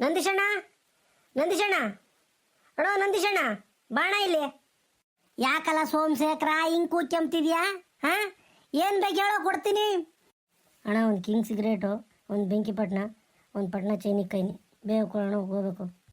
ನಂದೀಶಣ್ಣ? ನಂದಿಶಣ್ಣ? ಅಣ್ಣ ನಂದಿಶಣ್ಣ, ಬಾಣ ಇಲ್ಲಿ. ಯಾಕಲ್ಲ ಸೋಮಶೇಖರ ಹಿಂಗ್ ಕೆಂಪ್ತಿದ್ಯಾ ಹಾ? ಏನ್ ಬೇಕು ಹೇಳೋ, ಕೊಡ್ತೀನಿ. ಅಣ್ಣ, ಒಂದು ಕಿಂಗ್ ಸಿಗರೇಟು, ಒಂದು ಬೆಂಕಿ ಪಟ್ನ, ಒಂದು ಪಟ್ನ ಚೈನಿ ಕೈನಿ ಬೇಗ ಕೊಡೋಣ, ಹೋಗ್ಬೇಕು.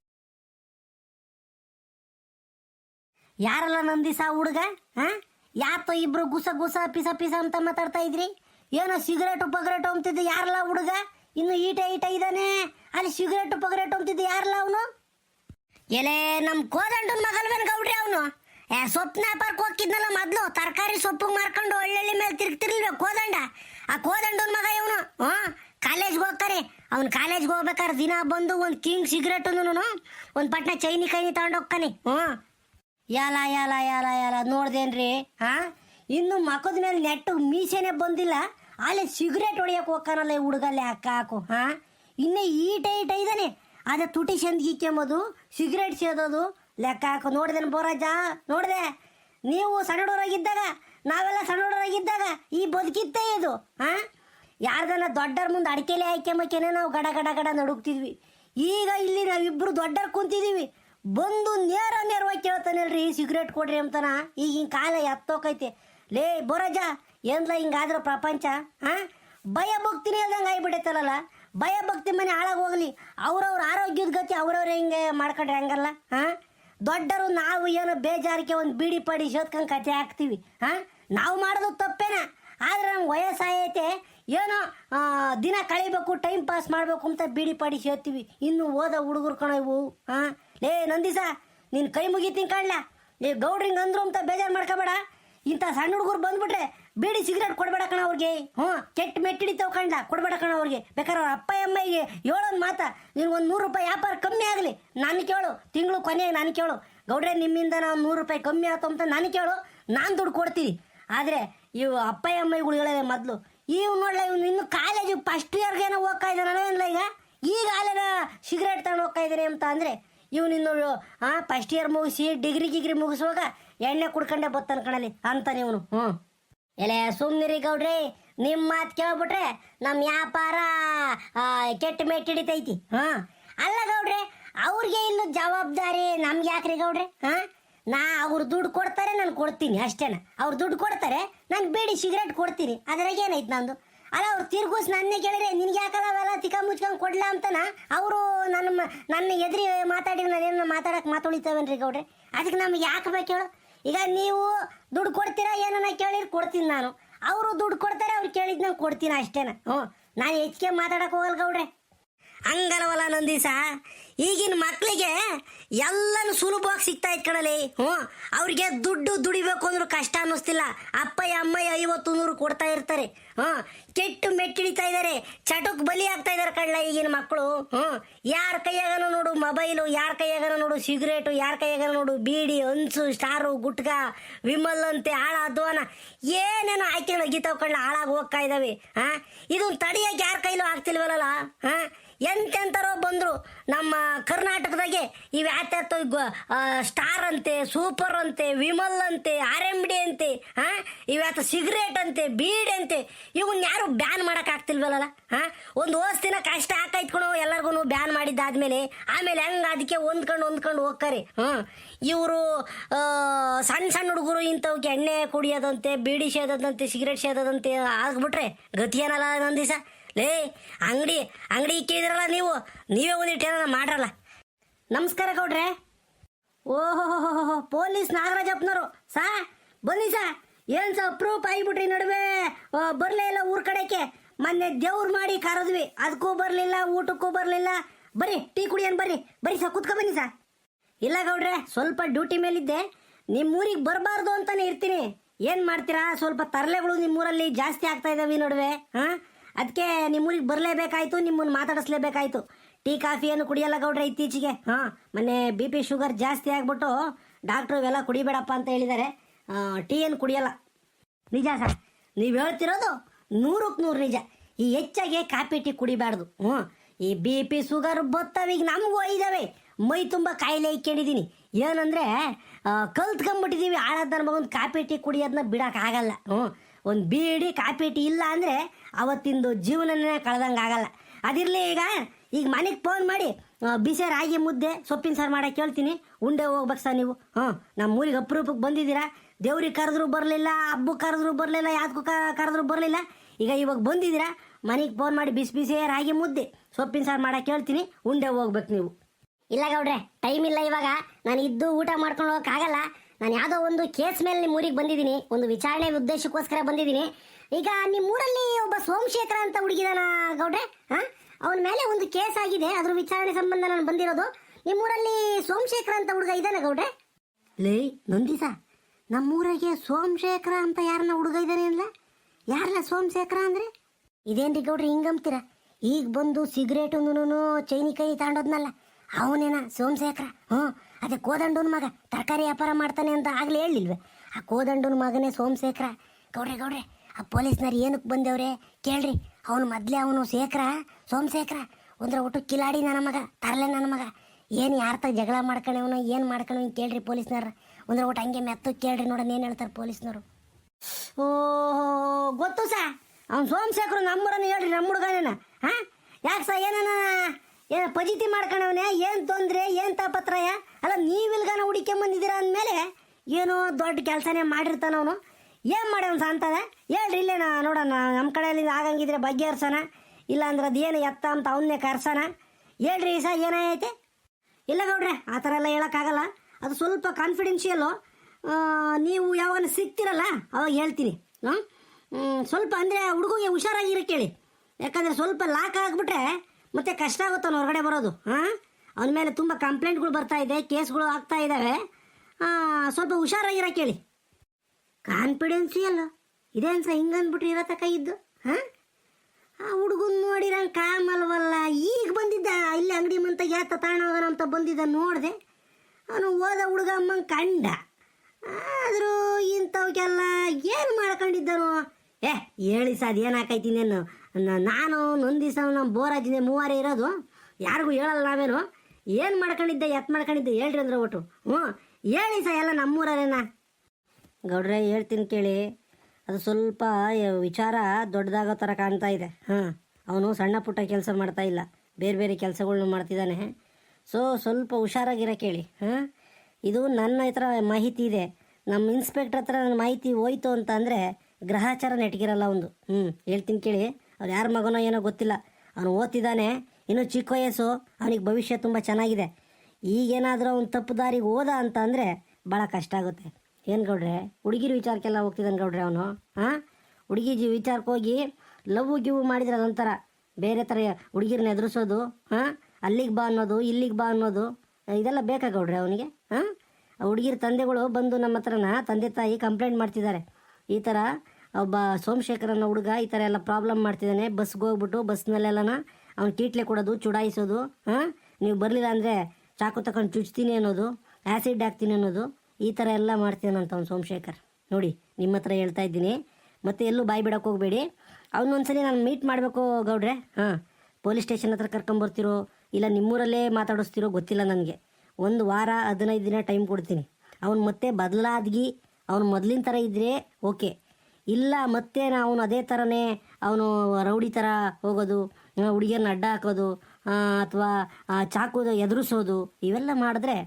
ಯಾರಲ್ಲ ನಂದಿಸ ಹುಡುಗ? ಹಾ? ಯಾತೋ ಇಬ್ರು ಗುಸ ಗುಸ, ಪಿಸ ಪಿಸ ಅಂತ ಮಾತಾಡ್ತಾ ಇದ್ರಿ? ಏನೋ ಸಿಗರೇಟು ಪಗರೇಟು ಅಂತಿದ್ದು ಯಾರಲ್ಲ ಹುಡುಗ? ಇನ್ನು ಈಟ ಈಟ ಇದ್ದಾನೆ ಅಲ್ಲಿ ಸಿಗರೇಟ್, ಪಗರೇಟು ಹೋಗ್ತಿದ್ದ ಯಾರಲ್ಲ ಅವನು? ಎಲೆ ನಮ್ಮ ಕೋದಂಡನ ಮಗಲ್ವೇನ್ ಗೌಡ್ರಿ ಅವನು? ಏ ಸೊಪ್ಪಿನ ವ್ಯಾಪಾರಕ್ಕೆ ಹೋಗಿದ್ನಲ್ಲ ಮೊದ್ಲು, ತರಕಾರಿ ಸೊಪ್ಪು ಮಾರ್ಕೊಂಡು ಒಳ್ಳೊಳ್ಳೆ ಮೇಲೆ ತಿರ್ಗ್ತಿರ್ಲಿಲ್ಲ ಕೋದಂಡ? ಆ ಕೋದಂಡನ ಮಗ ಇವನು? ಹಾ ಕಾಲೇಜ್ಗೆ ಹೋಗ್ತಾರೆ. ಅವ್ನು ಕಾಲೇಜ್ಗೆ ಹೋಗ್ಬೇಕಾದ್ರೆ ದಿನ ಬಂದು ಒಂದು ಕಿಂಗ್ ಸಿಗರೇಟ್ ಒಂದು ಪಟ್ನ ಚೈನಿ ಕೈನಿ ತಗೊಂಡು ಹೋಗ್ತಾನೆ. ಹ್ಞೂ? ಯಾಲ ಯಾಲ ಯಾಲ ಯಾಲ, ನೋಡ್ದೇನ್ರಿ? ಹಾ ಇನ್ನು ಮಕ್ಕದ ಮೇಲೆ ನೆಟ್ಟು ಮೀಸೆನೆ ಬಂದಿಲ್ಲ. ಅಲ್ಲಿ ಸಿಗರೇಟ್ ಹೊಡಿಯಕ್ಕೆ ಹೋಗ್ತಾನಲ್ಲ ಹುಡುಗಲ್ಲೇ ಅಕ್ಕ ಹಾಕು ಹಾ? ಇನ್ನೇ ಈಟ ಈಟ ಇದ್ದಾನೆ ಅದೇ ತುಟಿ ಚಂದ ಗೀಕ್ಯಂಬೋದು ಸಿಗರೇಟ್ ಸೇದೋದು, ಲೆಕ್ಕ ಹಾಕು. ನೋಡಿದೆ ಬೋರಾಜ? ನೋಡಿದೆ? ನೀವು ಸಣ್ಣ ಹುಡುಗರಾಗಿದ್ದಾಗ ನಾವೆಲ್ಲ ಸಣ್ಣ ಹುಡುಗರಾಗಿದ್ದಾಗ ಈ ಬದುಕಿತ್ತೇ ಇದು, ಹಾ? ಯಾರ್ದನ್ನ ದೊಡ್ಡರ ಮುಂದೆ ಅಡಿಕೆಲೆ ಹಾಕ್ಯಂಬಕ್ಕೇನೆ ನಾವು ಗಡ ಗಡ ಗಡ ನಡುಗ್ತಿದ್ವಿ ಈಗ ಇಲ್ಲಿ ನಾವಿಬ್ರು ದೊಡ್ಡರ್ ಕುಂತಿದ್ದೀವಿ ಬಂದು ನೇರ ನೇರವಾಗಿ ಕೇಳ್ತಾನಲ್ರಿ ಸಿಗರೇಟ್ ಕೊಡ್ರಿ ಅಂತಾನ. ಈಗಿನ ಕಾಲ ಎತ್ತೋಕೈತೆ. ಲೇ ಬೊರಜ ಏನ್ಲ ಹಿಂಗಾದ್ರ ಪ್ರಪಂಚ, ಹಾಂ? ಭಯ ಭಕ್ತಿನೇ ಇಲ್ದಂಗೆ ಆಗ್ಬಿಡೈತಲ್ಲ ಭಯ ಭಕ್ತಿ ಮನೆ ಹಾಳಾಗಿ ಹೋಗ್ಲಿ. ಅವ್ರವ್ರ ಆರೋಗ್ಯದ ಗತಿ ಅವ್ರವ್ರ ಹಿಂಗೆ ಮಾಡ್ಕೊಂಡ್ರೆ ಹಂಗಲ್ಲ, ಹಾಂ? ದೊಡ್ಡರು ನಾವು ಏನೋ ಬೇಜಾರಿಕೆ ಒಂದು ಬೀಡಿ ಪಡಿ ಶೋದ್ಕೊಂಡ್ ಕತೆ ಹಾಕ್ತೀವಿ, ಹಾಂ? ನಾವು ಮಾಡೋದು ತಪ್ಪೇನ? ಆದ್ರೆ ನಮ್ಗೆ ವಯಸ್ಸಾಯೈತೆ, ಏನೋ ದಿನ ಕಳಿಬೇಕು, ಟೈಮ್ ಪಾಸ್ ಮಾಡಬೇಕು ಅಂತ ಬೀಡಿ ಪಾಡಿ ಸೇರ್ತೀವಿ ಇನ್ನು ಓದ ಹುಡುಗರು ಕಣ ಇವು, ಹಾ? ಲೇ, ನಂದಿಸ, ನೀನು ಕೈ ಮುಗಿತೀನಿ ಕಾಣ್ಲ? ಏ ಗೌಡ್ರಿಂಗ್ ಅಂದ್ರು ಅಂತ ಬೇಜಾರು ಮಾಡ್ಕೋಬೇಡ. ಇಂಥ ಸಣ್ಣ ಹುಡುಗರು ಬಂದ್ಬಿಟ್ರೆ ಬೀಡಿ ಸಿಗರೇಟ್ ಕೊಡ್ಬೇಡ ಕಣ ಅವ್ರಿಗೆ. ಹ್ಞೂ, ಕೆಟ್ಟ ಮೆಟ್ಟಿಡಿತಾವ್ ಕಂಡ ಕೊಡ್ಬೇಡ ಕಣ ಅವ್ರಿಗೆ. ಬೇಕಾದ್ರೆ ಅವ್ರ ಅಪ್ಪ ಅಮ್ಮಗೆ ಹೇಳೋನ್ ಮಾತಾ. ನೀನು ಒಂದು ನೂರು ರೂಪಾಯಿ ವ್ಯಾಪಾರ ಕಮ್ಮಿ ಆಗಲಿ. ನಾನು ಕೇಳು. ತಿಂಗಳು ಕೊನೆಗೆ ನಾನು ಕೇಳು. ಗೌಡ್ರೆ, ನಿಮ್ಮಿಂದ ನಾವು ನೂರು ರೂಪಾಯಿ ಕಮ್ಮಿ ಆಯ್ತು ಅಂತ ನಾನು ಕೇಳು. ನಾನು ದುಡ್ಡು ಕೊಡ್ತೀನಿ. ಆದರೆ ಇವು ಅಪ್ಪ ಅಮ್ಮಗಳು ಹೇಳೋದೆ ಮೊದಲು. ಇವ್ ನೋಡಲ್ಲ ಇವ್ನು ಇನ್ನು ಕಾಲೇಜು ಫಸ್ಟ್ ಇಯರ್ಗೇನೋ ಹೋಗ್ತಾ ಇದ್ದಾನಲ್ಲ ಈಗ? ಈಗ ಅಲ್ಲೇನ ಸಿಗರೇಟ್ ತಗೊಂಡು ಹೋಗ್ತಾ ಇದ್ದಾರೆ ಅಂತ ಅಂದರೆ, ಇವನು ಇನ್ನು ಹಾಂ ಫಸ್ಟ್ ಇಯರ್ ಮುಗಿಸಿ ಡಿಗ್ರಿ ಗಿಗ್ರಿ ಮುಗಿಸುವಾಗ ಎಣ್ಣೆ ಕುಡ್ಕೊಂಡೆ ಬತ್ತಾನ ಕಣಲಿ ಅಂತ ನೀವು ಹ್ಞೂ ಎಲೆ ಸುಮ್ನಿರಿ ಗೌಡ್ರಿ ನಿಮ್ಮ ಮಾತು ಕೇಳ್ಬಿಟ್ರೆ ನಮ್ಮ ವ್ಯಾಪಾರ ಕೆಟ್ಟ ಹಿಡಿತೈತಿ. ಹಾಂ. ಅಲ್ಲ ಗೌಡ್ರೆ, ಅವ್ರಿಗೆ ಇನ್ನು ಜವಾಬ್ದಾರಿ ನಮ್ಗೆ ಯಾಕ್ರಿ ಗೌಡ್ರೆ? ಹಾಂ? ನಾ ಅವ್ರು ದುಡ್ಡು ಕೊಡ್ತಾರೆ, ನಾನು ಕೊಡ್ತೀನಿ ಅಷ್ಟೇನ. ಅವ್ರು ದುಡ್ಡು ಕೊಡ್ತಾರೆ ನಂಗೆ ಬೇಡಿ ಸಿಗರೇಟ್ ಕೊಡ್ತೀನಿ. ಅದ್ರಾಗ ಏನೈತೆ ನಂದು? ಅಲ್ಲ ಅವ್ರು ತಿರ್ಗೂಸ್ ನನ್ನೇ ಕೇಳಿದ್ರೆ ನಿನ್ಗೆ ಯಾಕಲ್ಲ ತಿಕ್ಕ ಮುಚ್ಕೊಂಡು ಕೊಡ್ಲಾ ಅಂತನ? ಅವರು ನನ್ನ ನನ್ನ ಎದುರಿ ಮಾತಾಡಿ ನಾನೇನು ಮಾತಾಡಕ್ಕೆ ಮಾತಾಡಿತವೇನ್ರಿ ಗೌಡ್ರೆ? ಅದಕ್ಕೆ ನಮ್ಗೆ ಯಾಕೆ ಬೇಕು ಹೇಳು? ಈಗ ನೀವು ದುಡ್ಡು ಕೊಡ್ತೀರಾ ಏನನ್ನ ಕೇಳಿದ್ರೆ ಕೊಡ್ತೀನಿ ನಾನು. ಅವರು ದುಡ್ಡು ಕೊಡ್ತಾರೆ, ಅವ್ರು ಕೇಳಿದ್ ನಾನು ಕೊಡ್ತೀನಿ ಅಷ್ಟೇನ. ಹ್ಞೂ, ನಾನು ಹೆಚ್ಚಿಗೆ ಮಾತಾಡಕ್ಕೆ ಹೋಗಲ್ಲ ಗೌಡ್ರೆ. ಹಂಗಲ್ವಲ್ಲ ನಂದೀಸ. ಈಗಿನ ಮಕ್ಕಳಿಗೆ ಎಲ್ಲನೂ ಸುಲಭವಾಗಿ ಸಿಗ್ತಾ ಇತ್ತು ಕಣಲಿ ಹ್ಞೂ, ಅವ್ರಿಗೆ ದುಡ್ಡು ದುಡಿಬೇಕು ಅಂದ್ರೂ ಕಷ್ಟ ಅನ್ನಿಸ್ತಿಲ್ಲ. ಅಪ್ಪಯ್ಯ, ಅಮ್ಮಯ್ಯ ಐವತ್ತು ನೂರು ಕೊಡ್ತಾ ಇರ್ತಾರೆ. ಹ್ಞೂ, ಕೆಟ್ಟು ಮೆಟ್ಟಿಡಿತಾ ಇದ್ದಾರೆ. ಚಟಕ್ ಬಲಿ ಆಗ್ತಾ ಇದ್ದಾರೆ ಕಣ್ಣ ಈಗಿನ ಮಕ್ಕಳು. ಹ್ಞೂ, ಯಾರ ಕೈಯಾಗನ ನೋಡು ಮೊಬೈಲು, ಯಾರ ಕೈಯಾಗನ ನೋಡು ಸಿಗರೇಟು, ಯಾರ ಕೈಯಾಗನ ನೋಡು ಬೀಡಿ, ಹಂಸು, ಸ್ಟಾರು, ಗುಟ್ಕ ವಿಮಲ್ ಅಂತೆ ಹಾಳ, ಅಧ್ವಾನ. ಏನೇನೋ ಆಯ್ಕೆ ಗೀತಾವ್ ಕಣ್ಣ ಹಾಳಾಗಿ ಹೋಗ್ತಾ ಇದ್ದಾವೆ. ಹಾಂ, ಇದೊಂದು ತಡಿಯಕ್ಕೆ ಯಾರ ಕೈಲೂ ಆಗ್ತಿಲ್ವಲ್ಲ ಹಾಂ ಎಂತೆಂಥರೋ ಬಂದರು. ನಮ್ಮ ಕರ್ನಾಟಕದಾಗೆ ಇವು ಯಾತ್ಯಾತೋ ಸ್ಟಾರ್ ಅಂತೆ ಸೂಪರ್ ಅಂತೆ, ವಿಮಲ್ ಅಂತೆ ಆರ್ ಎಂ ಡಿ ಅಂತೆ ಹಾಂ ಇವ್ಯಾತ ಸಿಗರೇಟ್ ಅಂತೆ, ಬೀಡಿ ಅಂತೆ. ಇವನ್ನ ಯಾರು ಬ್ಯಾನ್ ಮಾಡೋಕ್ಕಾಗ್ತಿಲ್ವಲ್ಲ ಹಾಂ ಒಂದು ಓಸ್ ದಿನ ಕಷ್ಟ ಹಾಕೈತ್ಕೊಂಡು ಎಲ್ಲರಿಗೂ ಬ್ಯಾನ್ ಮಾಡಿದ್ದಾದ್ಮೇಲೆ, ಆಮೇಲೆ ಹೆಂಗೆ ಅದಕ್ಕೆ ಹೊಂದ್ಕೊಂಡು ಹೊಂದ್ಕೊಂಡು ಹೋಗ್ತಾರೆ ಹ್ಞೂ ಇವರು ಸಣ್ಣ ಸಣ್ಣ ಹುಡುಗರು ಇಂಥವಕ್ಕೆ ಎಣ್ಣೆ ಕುಡಿಯೋದಂತೆ, ಬೀಡಿ ಸೇದದಂತೆ ಸಿಗರೇಟ್ ಸೇದದಂತೆ ಆಗ್ಬಿಟ್ರೆ ಗತಿ ಏನಲ್ಲ ನಂದಿಸ. ಲೇ, ಅಂಗಡಿ ಅಂಗಡಿ ಇಕ್ಕಿದ್ರಲ್ಲ ನೀವು? ನೀವೇ ಒಂದಿಟ್ಟು ಏನಾರ ಮಾಡ್ರಲ್ಲ. ನಮಸ್ಕಾರ ಗೌಡ್ರೆ. ಓಹೋ ಪೊಲೀಸ್ ನಾಗರಾಜಪ್ಪನವರು. ಸಾ, ಬನ್ನಿ ಸಾ. ಏನ್ ಸಾ ಅಪ್ರೂಪ್ ಆಗಿಬಿಟ್ರಿ ನಡುವೆ? ಬರಲೇ ಇಲ್ಲ ಊರ್ ಕಡೆಗೆ. ಮೊನ್ನೆ ದೇವ್ರು ಮಾಡಿ ಕರೆದ್ವಿ. ಅದಕ್ಕೂ ಬರಲಿಲ್ಲ, ಊಟಕ್ಕೂ ಬರಲಿಲ್ಲ. ಬರ್ರಿ, ಟೀ ಕುಡಿಯೋಣ ಬರ್ರಿ. ಬರ್ರಿ ಸಾ, ಕುತ್ಕೊ ಬನ್ನಿ ಸಾ. ಇಲ್ಲ ಗೌಡ್ರೆ, ಸ್ವಲ್ಪ ಡ್ಯೂಟಿ ಮೇಲಿದ್ದೆ. ನಿಮ್ಮ ಊರಿಗೆ ಬರಬಾರ್ದು ಅಂತಾನೆ ಇರ್ತೀನಿ. ಏನು ಮಾಡ್ತೀರಾ? ಸ್ವಲ್ಪ ತರಲೆಗಳು ನಿಮ್ಮೂರಲ್ಲಿ ಜಾಸ್ತಿ ಆಗ್ತಾ ಇದಾವೆ ನಡುವೆ, ಹಾಂ? ಅದಕ್ಕೆ ನಿಮ್ಮೂರಿಗೆ ಬರಲೇಬೇಕಾಯ್ತು, ನಿಮ್ಮನ್ನು ಮಾತಾಡಿಸ್ಲೇಬೇಕಾಯ್ತು. ಟೀ ಕಾಫಿ ಏನು ಕುಡಿಯಲ್ಲ ಗೌಡ್ರೆ ಇತ್ತೀಚೆಗೆ. ಹಾಂ, ಮೊನ್ನೆ ಬಿ ಪಿ ಶುಗರ್ ಜಾಸ್ತಿ ಆಗ್ಬಿಟ್ಟು ಡಾಕ್ಟ್ರು ಇವೆಲ್ಲ ಕುಡಿಬೇಡಪ್ಪ ಅಂತ ಹೇಳಿದ್ದಾರೆ. ಟೀ ಏನು ಕುಡಿಯಲ್ಲ. ನಿಜ ಸರ್, ನೀವು ಹೇಳ್ತಿರೋದು ನೂರಕ್ಕೆ ನೂರು ನಿಜ. ಈ ಹೆಚ್ಚಾಗಿ ಕಾಫಿ ಟೀ ಕುಡಿಬಾರ್ದು. ಹ್ಞೂ, ಈ ಬಿ ಪಿ ಶುಗರ್ ಈಗ ನಮಗೂ ಇದ್ದಾವೆ ಮೈ ತುಂಬ ಕಾಯಿಲೆ ಇಕ್ಕೊಂಡಿದ್ದೀನಿ ಏನಂದರೆ ಕಲ್ತ್ಕೊಂಬಿಟ್ಟಿದ್ದೀವಿ ಆಳದ ಮಗೊಂದು ಕಾಫಿ ಟೀ ಕುಡಿಯೋದನ್ನ ಬಿಡೋಕ್ಕಾಗಲ್ಲ ಹ್ಞೂ ಒಂದು ಬೀಡಿ ಕಾಪಿ ಟೀ ಇಲ್ಲ ಅಂದರೆ ಅವತ್ತಿಂದು ಜೀವನನೇ ಕಳೆದಂಗೆ ಆಗಲ್ಲ. ಅದಿರಲಿ ಈಗ ಈಗ ಮನೆಗೆ ಫೋನ್ ಮಾಡಿ ಬಿಸಿ ರಾಗಿ ಮುದ್ದೆ, ಸೊಪ್ಪಿನ ಸಾರು ಮಾಡಕ್ಕೆ ಕೇಳ್ತೀನಿ ಉಂಡೆ ಹೋಗ್ಬೇಕು ಸರ್ ನೀವು. ಹಾಂ ನಮ್ಮ ಊರಿಗೆ ಅಪರೂಪಕ್ಕೆ ಬಂದಿದ್ದೀರಾ? ದೇವ್ರಿಗೆ ಕರೆದ್ರು ಬರಲಿಲ್ಲ ಹಬ್ಬಕ್ಕೆ ಕರೆದ್ರು ಬರಲಿಲ್ಲ ಯಾವ್ದಕ್ಕೂ ಕರೆದ್ರು ಬರಲಿಲ್ಲ. ಈಗ ಇವಾಗ ಬಂದಿದ್ದೀರಾ? ಮನೆಗೆ ಫೋನ್ ಮಾಡಿ ಬಿಸಿ ಬಿಸಿ ರಾಗಿ ಮುದ್ದೆ, ಸೊಪ್ಪಿನ ಸಾರು ಮಾಡಕ್ಕೆ ಹೇಳ್ತೀನಿ. ಉಂಡೆ ಹೋಗ್ಬೇಕು ನೀವು. ಇಲ್ಲ ಗೌಡ್ರೆ ಟೈಮ್ ಇಲ್ಲ ಇವಾಗ. ನಾನು ಇದ್ದು ಊಟ ಮಾಡ್ಕೊಂಡು ಹೋಗಕ್ಕಾಗಲ್ಲ ನಾನು ಯಾವುದೋ ಒಂದು ಕೇಸ್ ಮೇಲೆ ನಿಮ್ಮ ಊರಿಗೆ ಬಂದಿದ್ದೀನಿ, ಒಂದು ವಿಚಾರಣೆ ಉದ್ದೇಶಕ್ಕೋಸ್ಕರ ಬಂದಿದ್ದೀನಿ. ಈಗ ನಿಮ್ಮೂರಲ್ಲಿ ಒಬ್ಬ ಸೋಮಶೇಖರ ಅಂತ ಹುಡುಗಿದಾನ ಗೌಡ್ರೆ? ಹಾ ಅವನ ಮೇಲೆ ಒಂದು ಕೇಸ್ ಆಗಿದೆ, ಅದ್ರ ವಿಚಾರಣೆ ಸಂಬಂಧ ನಾನು ಬಂದಿರೋದು. ನಿಮ್ಮೂರಲ್ಲಿ ಸೋಮಶೇಖರ ಅಂತ ಹುಡುಗ ಇದಾನೆ ಗೌಡ್ರೆ? ಲೇ ನಂದಿಸ ನಮ್ಮೂರಿಗೆ ಸೋಮಶೇಖರ ಅಂತ ಯಾರನ್ನ ಹುಡುಗ ಇದ್ದಾನೆ ಅಲ್ಲ ಯಾರಲ್ಲ ಸೋಮಶೇಖರ ಅಂದ್ರೆ? ಇದೇನ್ರಿ ಗೌಡ್ರಿ ಹಿಂಗಂಬ್ತೀರ ಈಗ ಬಂದು ಸಿಗರೇಟ್ ಚೈನಿ ಕೈ ತಗೊಂಡೋದ್ನಲ್ಲ ಅವನೇನ ಸೋಮಶೇಖರ? ಹ್ಞೂ ಅದೇ ಕೋದಂಡನ ಮಗ ತರಕಾರಿ ವ್ಯಾಪಾರ ಮಾಡ್ತಾನೆ ಅಂತ ಆಗಲೇ ಹೇಳಿಲ್ವೇ? ಆ ಕೋದಂಡನ ಮಗನೇ ಸೋಮಶೇಖರ. ಗೌಡ್ರೆ ಗೌಡ್ರೆ, ಆ ಪೊಲೀಸ್ನವ್ರು ಏನಕ್ಕೆ ಬಂದವ್ರೆ? ಕೇಳ್ರಿ, ಅವನು ಮೊದಲೇ ಅವನು ಶೇಖರ, ಸೋಮಶೇಖರ. ಒಂದ್ರ ಒಟ್ಟು ಕಿಲಾಡಿ ನನ್ನ ಮಗ, ತರಲೆ ನನ್ನ ಮಗ. ಏನು ಯಾರ ತ ಜಗಳ ಮಾಡ್ಕೊಂಡವನು ಏನು ಮಾಡ್ಕೊಂಡವನು ಕೇಳ್ರಿ ಪೊಲೀಸ್ನವ್ರ. ಒಂದ್ರ ಒಟ್ಟು ಹಂಗೆ ಮೆತ್ತು ಕೇಳ್ರಿ ನೋಡೋಣ ಏನು ಹೇಳ್ತಾರೆ ಪೊಲೀಸ್ನವರು. ಓ ಗೊತ್ತು ಸಾ ಅವ್ನು ಸೋಮಶೇಖರ ನಮ್ಮೂರನ್ನು ಹೇಳ್ರಿ, ನಮ್ಮ ಹುಡುಗನೇನ. ಹಾಂ? ಯಾಕೆ ಸಾ, ಏನನ? ಏನ ಪಜಿತಿ ಮಾಡ್ಕೊಂಡವನೇ ಏನು ತೊಂದರೆ, ಏನು ತಾಪತ್ರಯ? ಅಲ್ಲ ನೀವಿಲ್ಗಾನ ಹುಡಿಕೊಂಬಂದಿದ್ದೀರ ಅಂದಮೇಲೆ ಏನೋ ದೊಡ್ಡ ಕೆಲಸನೇ ಮಾಡಿರ್ತಾನ ಅವನು. ಏನು ಮಾಡ್ಯಾವ ಸಾ ಅಂತದ ಹೇಳ್ರಿ, ಇಲ್ಲೇ ನಾ ನೋಡೋಣ ನಮ್ಮ ಕಡೆಯಲ್ಲಿ ಆಗಂಗಿದ್ರೆ ಬಗೆಹರ್ಸೋಣ ಇಲ್ಲ ಅಂದ್ರೆ ಅದೇನು ಎತ್ತ ಅಂತ ಅವನ್ನೇ ಕರ್ಸೋಣ ಹೇಳ್ರಿ ಸಹ ಏನಾಯ್ತೆ ಇಲ್ಲ ನೋಡ್ರಿ ಆ ಥರ ಎಲ್ಲ ಹೇಳೋಕ್ಕಾಗಲ್ಲ. ಅದು ಸ್ವಲ್ಪ ಕಾನ್ಫಿಡೆನ್ಷಿಯಲ್ಲು ನೀವು ಯಾವಾಗ ಸಿಗ್ತಿರಲ್ಲ, ಅವಾಗ ಹೇಳ್ತೀನಿ. ಹ್ಞೂ ಸ್ವಲ್ಪ ಅಂದರೆ ಹುಡುಗಿಗೆ ಹುಷಾರಾಗಿರೋ ಕೇಳಿ. ಯಾಕಂದರೆ ಸ್ವಲ್ಪ ಲಾಕ್ ಆಗಿಬಿಟ್ರೆ ಮತ್ತೆ ಕಷ್ಟ ಆಗುತ್ತೆ ಅವ್ನು ಹೊರಗಡೆ ಬರೋದು, ಹಾಂ? ಅವನ ಮೇಲೆ ತುಂಬ ಕಂಪ್ಲೇಂಟ್ಗಳು ಬರ್ತಾ ಇದೆ, ಕೇಸ್ಗಳು ಆಗ್ತಾ ಇದ್ದಾವೆ ಸ್ವಲ್ಪ ಹುಷಾರಾಗಿರ ಕೇಳಿ. ಕಾನ್ಫಿಡೆನ್ಸಿಯಲ್ ಇದೇನು ಸಹ ಹಿಂಗಂದ್ಬಿಟ್ರೆ ಇವತ್ತ ಕೈ ಇದ್ದು, ಹಾಂ? ಆ ಹುಡುಗನ್ ನೋಡಿರಂಗೆ ಕಾಮಲ್ವಲ್ಲ ಈಗ ಬಂದಿದ್ದ, ಇಲ್ಲಿ ಅಂಗಡಿ ಮಂತ ಯಾತ ತಾಣವನ ಅಂತ ಬಂದಿದ್ದ ನೋಡಿದೆ. ಅವನು ಓದ ಹುಡುಗ ಅಮ್ಮಂಗೆ ಕಂಡ. ಆದರೂ ಇಂಥವಕ್ಕೆಲ್ಲ ಏನು ಮಾಡ್ಕೊಂಡಿದ್ದನು? ಏ ಹೇಳಿ ಸರ್ ಏನು ಆಕೈತಿ ನಾನು? ನಾನು ನೊಂದು ದಿವಸ ನಮ್ಮ ಬೋರಾಜಿನ ಮೂವಾರೇ ಇರೋದು. ಯಾರಿಗೂ ಹೇಳಲ್ಲ ನಾವೇನು? ಏನು ಮಾಡ್ಕೊಂಡಿದ್ದೆ ಎತ್ ಮಾಡ್ಕೊಂಡಿದ್ದೆ ಹೇಳ್ರಿ ಅಂದ್ರೆ ಒಟ್ಟು. ಹ್ಞೂ, ಹೇಳಿ ಸರ್ ಎಲ್ಲ ನಮ್ಮೂರೇನ ಗೌಡ್ರೆ, ಹೇಳ್ತೀನಿ ಕೇಳಿ. ಅದು ಸ್ವಲ್ಪ ವಿಚಾರ ದೊಡ್ಡದಾಗೋ ಥರ ಕಾಣ್ತಾ ಇದೆ. ಹಾಂ ಅವನು ಸಣ್ಣ ಪುಟ್ಟ ಕೆಲಸ ಮಾಡ್ತಾ ಇಲ್ಲ. ಬೇರೆ ಬೇರೆ ಕೆಲಸಗಳನ್ನ ಮಾಡ್ತಿದ್ದಾನೆ. ಸೊ, ಸ್ವಲ್ಪ ಹುಷಾರಾಗಿರೋ ಕೇಳಿ. ಹಾಂ ಇದು ನನ್ನ ಹತ್ರ ಮಾಹಿತಿ ಇದೆ. ನಮ್ಮ ಇನ್ಸ್ಪೆಕ್ಟ್ರ್ ಹತ್ರ ನನ್ನ ಮಾಹಿತಿ ಹೋಯ್ತು ಅಂತ ಅಂದರೆ ಗ್ರಹಚಾರ ನೆಟ್ಗಿರಲ್ಲ ಒಂದು. ಹ್ಞೂ ಹೇಳ್ತೀನಿ ಕೇಳಿ. ಅವ್ರು ಯಾರ ಮಗನೋ ಏನೋ ಗೊತ್ತಿಲ್ಲ. ಅವನು ಓದ್ತಿದ್ದಾನೆ. ಇನ್ನೂ ಚಿಕ್ಕ ವಯಸ್ಸು. ಅವನಿಗೆ ಭವಿಷ್ಯ ತುಂಬ ಚೆನ್ನಾಗಿದೆ. ಈಗೇನಾದರೂ ಅವ್ನು ತಪ್ಪು ದಾರಿಗೆ ಹೋದ ಅಂತ ಅಂದರೆ ಭಾಳ ಕಷ್ಟ ಆಗುತ್ತೆ. ಏನು ಗೌಡ್ರೆ? ಹುಡುಗಿರ ವಿಚಾರಕ್ಕೆಲ್ಲ ಹೋಗ್ತಿದ್ದಾನೆ ಗೌಡ್ರೆ ಅವನು. ಹಾಂ ಹುಡುಗಿ ಜಿ ವಿಚಾರಕ್ಕೆ ಹೋಗಿ ಲವ್ ಗಿವ್ ಮಾಡಿದ್ರೆ ಅದೊಂಥರ. ಬೇರೆ ಥರ ಹುಡುಗಿರನ್ನ ಎದುರಿಸೋದು. ಹಾಂ ಅಲ್ಲಿಗೆ ಬಾ ಅನ್ನೋದು, ಇಲ್ಲಿಗೆ ಬಾ ಅನ್ನೋದು. ಇದೆಲ್ಲ ಬೇಕಾ ಗೌಡ್ರೆ ಅವನಿಗೆ? ಹಾಂ ಹುಡುಗಿರ ತಂದೆಗಳು ಬಂದು ನಮ್ಮ ಹತ್ರನ ತಂದೆ ತಾಯಿ ಕಂಪ್ಲೇಂಟ್ ಮಾಡ್ತಿದ್ದಾರೆ. ಈ ಥರ ಒಬ್ಬ ಸೋಮಶೇಖರ್ ಅನ್ನೋ ಹುಡುಗ ಈ ಥರ ಎಲ್ಲ ಪ್ರಾಬ್ಲಮ್ ಮಾಡ್ತಿದ್ದಾನೆ. ಬಸ್ಗೆ ಹೋಗ್ಬಿಟ್ಟು ಬಸ್ನಲ್ಲೆಲ್ಲನ ಅವ್ನು ಕೀಟ್ಲೆ ಕೊಡೋದು, ಚುಡಾಯಿಸೋದು, ಹಾಂ? ನೀವು ಬರಲಿಲ್ಲ ಅಂದರೆ ಚಾಕು ತಗೊಂಡು ಚುಚ್ತೀನಿ ಅನ್ನೋದು ಆ್ಯಸಿಡ್ ಹಾಕ್ತೀನಿ ಅನ್ನೋದು, ಈ ಥರ ಎಲ್ಲ ಮಾಡ್ತೀನಂತ ಅವ್ನು ಸೋಮಶೇಖರ್. ನೋಡಿ ನಿಮ್ಮ ಹತ್ರ ಹೇಳ್ತಾ ಇದ್ದೀನಿ. ಮತ್ತೆ ಎಲ್ಲೂ ಬಾಯಿ ಬಿಡೋಕೆ ಹೋಗಬೇಡಿ. ಅವನೊಂದ್ಸಲಿ ನಾನು ಮೀಟ್ ಮಾಡಬೇಕು ಗೌಡ್ರೆ, ಹಾಂ? ಪೊಲೀಸ್ ಸ್ಟೇಷನ್ ಹತ್ರ ಕರ್ಕೊಂಬರ್ತಿರೋ ಇಲ್ಲ ನಿಮ್ಮೂರಲ್ಲೇ ಮಾತಾಡಿಸ್ತಿರೋ ಗೊತ್ತಿಲ್ಲ ನನಗೆ. ಒಂದು ವಾರ, ಹದಿನೈದು ದಿನ ಟೈಮ್ ಕೊಡ್ತೀನಿ. ಅವ್ನು ಮತ್ತೆ ಬದಲಾದ್ಗಿ, ಅವ್ನು ಮೊದಲಿನ ಥರ ಇದ್ದರೆ ಓಕೆ ಇಲ್ಲ, ಮತ್ತೆ ಅವನು ಅದೇ ಥರನೇ ಅವನು ರೌಡಿ ಥರ ಹೋಗೋದು ಹುಡುಗಿಯನ್ನ ಅಡ್ಡ ಹಾಕೋದು ಅಥವಾ ಚಾಕು ಎದುರಿಸೋದು, ಇವೆಲ್ಲ ಮಾಡಿದ್ರೆ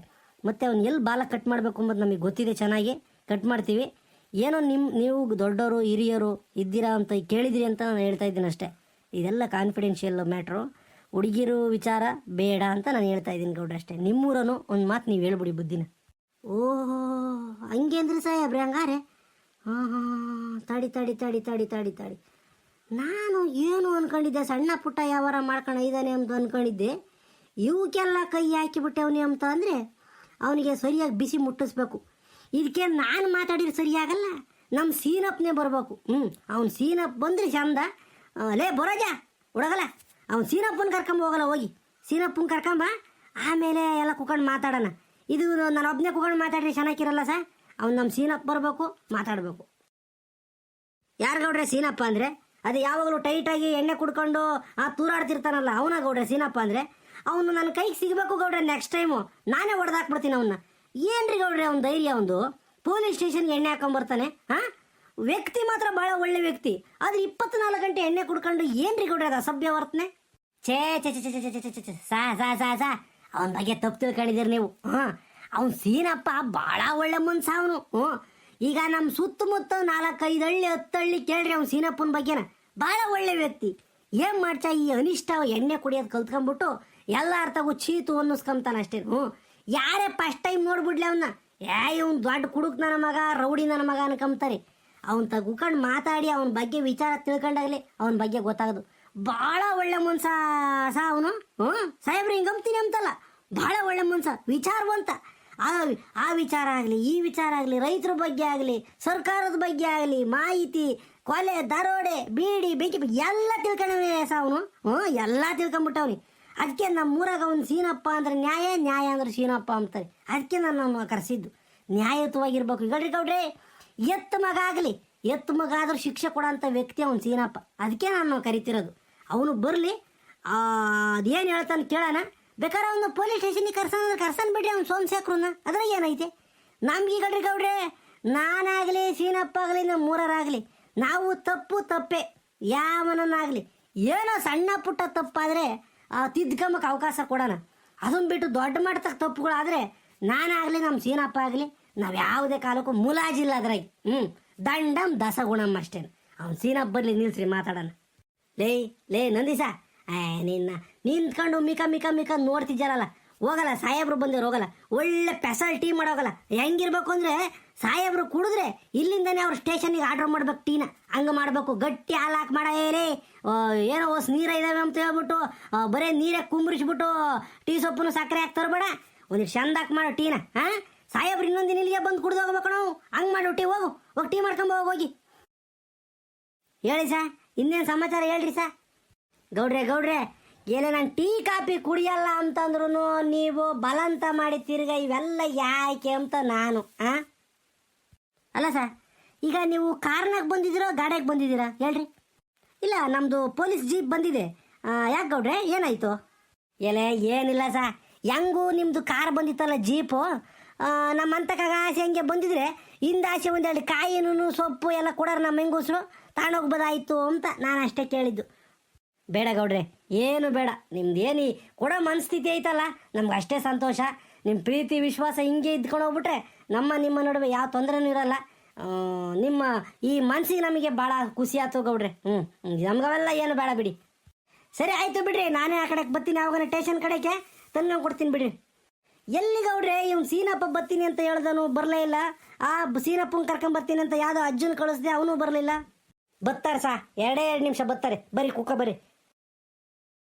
ಮತ್ತೆ ಅವ್ನು ಎಲ್ಲಿ ಬಾಲ ಕಟ್ ಮಾಡಬೇಕು ಅಂಬೋದು ನಮಗೆ ಗೊತ್ತಿದೆ ಚೆನ್ನಾಗಿ, ಕಟ್ ಮಾಡ್ತೀವಿ. ಏನೋ ನಿಮ್ಮ ನೀವು ದೊಡ್ಡವರು ಹಿರಿಯರು ಇದ್ದೀರಾ ಅಂತ ಕೇಳಿದಿರಿ ಅಂತ ನಾನು ಹೇಳ್ತಾ ಇದ್ದೀನಿ ಅಷ್ಟೇ. ಇದೆಲ್ಲ ಕಾನ್ಫಿಡೆನ್ಷಿಯಲ್ ಮ್ಯಾಟ್ರು ಹುಡುಗಿರು ವಿಚಾರ ಬೇಡ ಅಂತ ನಾನು ಹೇಳ್ತಾ ಇದ್ದೀನಿ ಗೌಡ್ರೆ ಅಷ್ಟೇ. ನಿಮ್ಮೂರನು ಒಂದು ಮಾತು ನೀವು ಹೇಳ್ಬಿಡಿ ಬುದ್ಧಿನ. ಓಹೋ, ಹಂಗೆ ಅಂದ್ರೆ ಸಾಹೇಬ್ರೆ, ಹಂಗಾರೆ? ಹಾಂ ತಡಿ ತಡಿ ತಡಿ ತಡಿ ತಡಿ ತಡಿ. ನಾನು ಏನು ಅನ್ಕೊಂಡಿದ್ದೆ? ಸಣ್ಣ ಪುಟ್ಟ ವ್ಯವಹಾರ ಮಾಡ್ಕೊಂಡು ಇದ್ದಾನೆ ಅಂತ ಅಂದ್ಕೊಂಡಿದ್ದೆ ಇವಕ್ಕೆಲ್ಲ ಕೈ ಹಾಕಿಬಿಟ್ಟೆವನಿ ಅಂತ ಅಂದರೆ, ಅವನಿಗೆ ಸರಿಯಾಗಿ ಬಿಸಿ ಮುಟ್ಟಿಸ್ಬೇಕು. ಇದಕ್ಕೆ ನಾನು ಮಾತಾಡಿದ್ರೆ ಸರಿಯಾಗಲ್ಲ ನಮ್ಮ ಸೀನಪ್ಪನೇ ಬರಬೇಕು. ಹ್ಞೂ ಅವ್ನು ಸೀನಪ್ ಬಂದರೆ ಚಂದ. ಲೇ, ಬರೋಜ ಹುಡುಗಲ್ಲ ಅವ್ನು ಸೀನಪ್ಪನ ಕರ್ಕೊಂಬ ಹೋಗಲ್ಲ, ಹೋಗಿ. ಸೀನಪ್ಪನ ಕರ್ಕೊಂಬ, ಆಮೇಲೆ ಎಲ್ಲ ಕುಕೊಂಡು ಮಾತಾಡೋಣ. ಇದು ನಾನು ಒಬ್ಬನೇ ಕುಕೊಂಡು ಮಾತಾಡ್ರಿ ಚೆನ್ನಾಗಿರಲ್ಲ ಸರ್? ಅವ್ನು ನಮ್ಮ ಸೀನಪ್ಪ ಬರಬೇಕು ಮಾತಾಡಬೇಕು ಯಾರು ಗೌಡ್ರೆ ಸೀನಪ್ಪ ಅಂದರೆ ಅದು ಯಾವಾಗಲೂ ಟೈಟಾಗಿ ಎಣ್ಣೆ ಕುಡ್ಕೊಂಡು ಆ ತೂರಾಡ್ತಿರ್ತಾನಲ್ಲ ಅವನ ಗೌಡ್ರೆ ಸೀನಪ್ಪ ಅಂದರೆ ಅವನು ನನ್ನ ಕೈಗೆ ಸಿಗಬೇಕು ಗೌಡ್ರೆ ನೆಕ್ಸ್ಟ್ ಟೈಮು ನಾನೇ ಹೊಡೆದಾಕ್ಬಿಡ್ತೀನಿ ಅವನ್ನ ಏನ್ರಿ ಗೌಡ್ರೆ ಅವ್ನ ಧೈರ್ಯ ಒಂದು ಪೊಲೀಸ್ ಸ್ಟೇಷನ್ಗೆ ಎಣ್ಣೆ ಹಾಕೊಂಬರ್ತಾನೆ ಹಾಂ ವ್ಯಕ್ತಿ ಮಾತ್ರ ಭಾಳ ಒಳ್ಳೆ ವ್ಯಕ್ತಿ ಆದ್ರೆ ಇಪ್ಪತ್ನಾಲ್ಕು ಗಂಟೆ ಎಣ್ಣೆ ಕುಡ್ಕೊಂಡು ಏನ್ರಿ ಗೌಡ್ರೆ ಅದು ಅಸಭ್ಯ ವರ್ತನೆ ಛೇ ಛೇ ಛೇ ಛೇ ಛೇ ಛೇ ಛೇ ಸಾ ಸಾ ಸಾ ಸಾ ಅವನ ಬಗ್ಗೆ ತಪ್ಪು ತಿಳ್ಕೊಂಡಿದ್ದೀರಿ ನೀವು ಹಾಂ ಅವ್ನು ಸೀನಪ್ಪ ಭಾಳ ಒಳ್ಳೆ ಮನ್ಸ ಅವನು, ಹ್ಞೂ. ಈಗ ನಮ್ಮ ಸುತ್ತಮುತ್ತ ನಾಲ್ಕೈದು ಹಳ್ಳಿ, ಹತ್ತು ಹಳ್ಳಿ ಕೇಳ್ರಿ ಅವ್ನು ಸೀನಪ್ಪನ ಬಗ್ಗೆನ. ಭಾಳ ಒಳ್ಳೆ ವ್ಯಕ್ತಿ. ಏನು ಮಾಡ್ತಾ ಈ ಅನಿಷ್ಟ ಎಣ್ಣೆ ಕುಡಿಯೋದು ಕಲ್ತ್ಕೊಂಡ್ಬಿಟ್ಟು ಎಲ್ಲ ಅರ್ಥಗೂ ಚೀತು ಅನ್ನಿಸ್ಕೊಂತಾನ ಅಷ್ಟೇ, ಹ್ಞೂ. ಯಾರೇ ಫಸ್ಟ್ ಟೈಮ್ ನೋಡ್ಬಿಡ್ಲಿ ಅವನ್ನ ಯಾ ಇವ್ನು ದೊಡ್ಡ ಕುಡುಕ್ ನನ್ನ ಮಗ, ರೌಡಿ ನನ್ನ ಮಗ ಅನ್ಕೊಂತಾರೆ ಅವನ್ ತಗುಕೊಂಡು ಮಾತಾಡಿ ಅವನ ಬಗ್ಗೆ ವಿಚಾರ ತಿಳ್ಕೊಂಡಾಗ್ಲಿ ಅವನ ಬಗ್ಗೆ ಗೊತ್ತಾಗದು. ಭಾಳ ಒಳ್ಳೆ ಮನ್ಸ ಸಾ ಅವನು, ಹ್ಞೂ. ಸಾಹೇಬ್ರಿ ಹಿಂಗಂಬ್ತೀನಿ ಅಂತಲ್ಲ. ಭಾಳ ಒಳ್ಳೆ ಮನ್ಸ, ವಿಚಾರವಂತ. ಆ ಆ ವಿಚಾರ ಆಗಲಿ, ಈ ವಿಚಾರ ಆಗಲಿ, ರೈತರ ಬಗ್ಗೆ ಆಗಲಿ, ಸರ್ಕಾರದ ಬಗ್ಗೆ ಆಗಲಿ, ಮಾಹಿತಿ, ಕೊಲೆ, ದರೋಡೆ, ಬೀಡಿ, ಬೆಂಕಿ, ಎಲ್ಲ ತಿಳ್ಕೊಂಡವನೇ ಅವನು. ಹ್ಞೂ, ಎಲ್ಲ ತಿಳ್ಕೊಂಬಿಟ್ಟವ್ರಿ ಅದಕ್ಕೆ ನಮ್ಮ ಊರಾಗ ಅವ್ನು ಸೀನಪ್ಪ ಅಂದ್ರೆ ನ್ಯಾಯ ನ್ಯಾಯ ಅಂದ್ರೆ ಸೀನಪ್ಪ ಅಂತಾರೆ. ಅದಕ್ಕೆ ನಾನು ನಮ್ಮ ಕರೆಸಿದ್ದು. ನ್ಯಾಯಯುತವಾಗಿರ್ಬೇಕು. ಗಡ್ರಿ ಗೌಡ್ರೆ ಎತ್ತ ಮಗ ಆಗಲಿ ಎತ್ತು ಮಗ ಆದ್ರೂ ಶಿಕ್ಷೆ ಕೊಡೋಂಥ ವ್ಯಕ್ತಿ ಅವನು ಸೀನಪ್ಪ. ಅದಕ್ಕೆ ನಾನು ಕರಿತಿರೋದು. ಅವನು ಬರಲಿ ಅದೇನು ಹೇಳ್ತಾನೆ ಕೇಳೋಣ? ಬೇಕಾದ್ರೆ ಅವನು ಪೊಲೀಸ್ ಸ್ಟೇಷನ್ಗೆ ಕರ್ಸನ್ ಅಂದ್ರೆ ಕರ್ಸನ್ ಬಿಡ್ರಿ ಅವ್ನು ಸೋಮಶೇಖರನ್ನ ಅದ್ರಾಗ ಏನೈತೆ? ನಮ್ಗೆ ಗಡ್ರಿ ಗೌಡ್ರೆ, ನಾನಾಗಲಿ ಸೀನಪ್ಪ ಆಗಲಿ ನಮ್ಮ ಮೂರರಾಗಲಿ. ನಾವು ತಪ್ಪು ತಪ್ಪೆ, ಯಾವನನ್ನಾಗಲಿ. ಏನೋ ಸಣ್ಣ ಪುಟ್ಟ ತಪ್ಪಾದರೆ ತಿದ್ಕೊಂಬಕ್ಕೆ ಅವಕಾಶ ಕೊಡೋಣ. ಅದನ್ನ ಬಿಟ್ಟು ದೊಡ್ಡ ಮಟ್ಟದ ತಪ್ಪುಗಳಾದರೆ ನಾನಾಗಲಿ ನಮ್ಮ ಸೀನಪ್ಪ ಆಗಲಿ ನಾವು ಯಾವುದೇ ಕಾಲಕ್ಕೂ ಮುಲಾಜಿಲ್ಲ ಅದ್ರಾಗ ಹ್ಞೂ ದಂಡಂ ಗುಣಮ್ಮ ಅಷ್ಟೇನು. ಅವ್ನು ಸೀನಪ್ಪ ಬರಲಿ ನಿಲ್ಸ್ರಿ, ಮಾತಾಡೋಣ. ಲೇ ಲೇ ನಂದೀಸ ಏ, ನಿನ್ನ ನಿಂತ್ಕೊಂಡು ಮಿಕ ಮಿಕ ಮಿಕ ನೋಡ್ತಿದ್ದಾರಲ್ಲ ಹೋಗಲ್ಲ, ಸಾಹೇಬ್ರು ಬಂದಿರು ಹೋಗಲ್ಲ. ಒಳ್ಳೆ ಪೆಸಲ್ ಟೀ ಮಾಡೋಗಲ್ಲ. ಹೆಂಗಿರ್ಬೇಕು ಅಂದ್ರೆ ಸಾಹೇಬ್ರು ಕುಡಿದ್ರೆ ಇಲ್ಲಿಂದನೇ ಅವ್ರು ಸ್ಟೇಷನಿಗೆ ಆರ್ಡರ್ ಮಾಡ್ಬೇಕು ಟೀನ. ಹಂಗೆ ಮಾಡಬೇಕು. ಗಟ್ಟಿ ಹಾಲು ಹಾಕಿ ಮಾಡ ಏರೇ ಏನೋ ಹೊಸ ನೀರ ಇದಾವೆ ಅಂತ ಹೇಳ್ಬಿಟ್ಟು ಬರೀ ನೀರೇ ಕುಂಬ್ರಿಸ್ಬಿಟ್ಟು, ಟೀ ಸೊಪ್ಪನ್ನು ಸಕ್ಕರೆ ಹಾಕಿ ಬೇಡ ಒಂದಿಷ್ಟು ಚಂದ ಹಾಕಿ ಮಾಡೋ ಟೀನ. ಹಾಂ ಸಾಹೇಬ್ರು ಇನ್ನೊಂದಿನ ಇಲ್ಲಿಗೆ ಬಂದು ಕುಡ್ದು ಹೋಗ್ಬೇಕು ನಾವು. ಹಂಗೆ ಮಾಡು ಟೀ, ಹೋಗು. ಹೋಗಿ ಟೀ ಮಾಡ್ಕೊಂಬ ಹೋಗಿ. ಹೇಳಿ ಸಾ, ಇನ್ನೇನು ಸಮಾಚಾರ ಹೇಳ್ರಿ ಸಾ? ಗೌಡ್ರೆ ಗೌಡ್ರೆ ಏನೇ ನಾನು ಟೀ, ಕಾಫಿ ಕುಡಿಯಲ್ಲ ಅಂತಂದ್ರು ನೀವು ಬಲಂತ ಮಾಡಿ ತಿರ್ಗ ಇವೆಲ್ಲ ಯಾಕೆ ಅಂತ ನಾನು, ಆ? ಅಲ್ಲ ಸರ್, ಈಗ ನೀವು ಕಾರ್ನಾಗ ಬಂದಿದ್ದೀರೋ, ಗಾಡಿಯಾಗ ಬಂದಿದ್ದೀರಾ? ಹೇಳ್ರಿ. ಇಲ್ಲ ನಮ್ಮದು ಪೊಲೀಸ್ ಜೀಪ್ ಬಂದಿದೆ. ಯಾಕೆ ಗೌಡ್ರೆ, ಏನಾಯ್ತು? ಎಲೆ, ಏನಿಲ್ಲ ಸರ್. ಹೆಂಗೂ ನಿಮ್ಮದು ಕಾರ್ ಬಂದಿತ್ತಲ್ಲ ಜೀಪು? ನಮ್ಮ ಅಂತಕಾಗ ಆಸೆ ಹಂಗೆ ಬಂದಿದ್ರೆ ಹಿಂದ ಆಸೆ ಒಂದೆರಡು ಕಾಯಿನೂ ಸೊಪ್ಪು ಎಲ್ಲ ಕೊಡೋರು ನಮ್ಮ ಹೆಂಗಸ್ರು. ತಗೊಂಡೋಗ್ಬೋದಾಯ್ತು ಅಂತ ನಾನು ಅಷ್ಟೇ ಕೇಳಿದ್ದು. ಬೇಡ ಗೌಡ್ರೆ, ಏನು ಬೇಡ. ನಿಮ್ದು ಏನು ಕೊಡೋ ಮನಸ್ಥಿತಿ ಐತಲ್ಲ? ನಮ್ಗೆ ಅಷ್ಟೇ ಸಂತೋಷ. ನಿಮ್ಮ ಪ್ರೀತಿ, ವಿಶ್ವಾಸ ಹಿಂಗೆ ಇದ್ಕೊಂಡು ಹೋಗ್ಬಿಟ್ರೆ ನಮ್ಮ, ನಿಮ್ಮ ನಡುವೆ ಯಾವ ತೊಂದರೆನೂ ಇರಲ್ಲ. ನಿಮ್ಮ ಈ ಮನಸ್ಸಿಗೆ ನಮಗೆ ಭಾಳ ಖುಷಿ ಆಯ್ತು ಗೌಡ್ರೆ. ಹ್ಞೂ ನಮ್ಗವೆಲ್ಲ ಏನು ಬೇಡ ಬಿಡಿ. ಸರಿ, ಆಯ್ತು ಬಿಡ್ರಿ. ನಾನೇ ಆ ಕಡೆಗೆ ಬರ್ತೀನಿ ಯಾವಾಗ ಟೇಷನ್ ಕಡೆಗೆ. ತಂದು ಕೊಡ್ತೀನಿ ಬಿಡ್ರಿ. ಎಲ್ಲಿ ಗೌಡ್ರೆ, ಇವ್ನು ಸೀನಪ್ಪ ಬರ್ತೀನಿ ಅಂತ ಹೇಳ್ದನು ಬರಲೇ ಇಲ್ಲ. ಆ ಸೀನಪ್ಪನ ಕರ್ಕೊಂಡ್ ಬರ್ತೀನಿ ಅಂತ ಯಾವುದೋ ಅಜ್ಜನ ಕಳಿಸ್ದೆ, ಅವನು ಬರಲಿಲ್ಲ. ಬತ್ತಾರೆ ಸಾ. ಎರಡೇ ಎರಡು ನಿಮಿಷ ಬತ್ತಾರೆ ಬರೀ ಕುಕ್ಕ ಬರ್ರಿ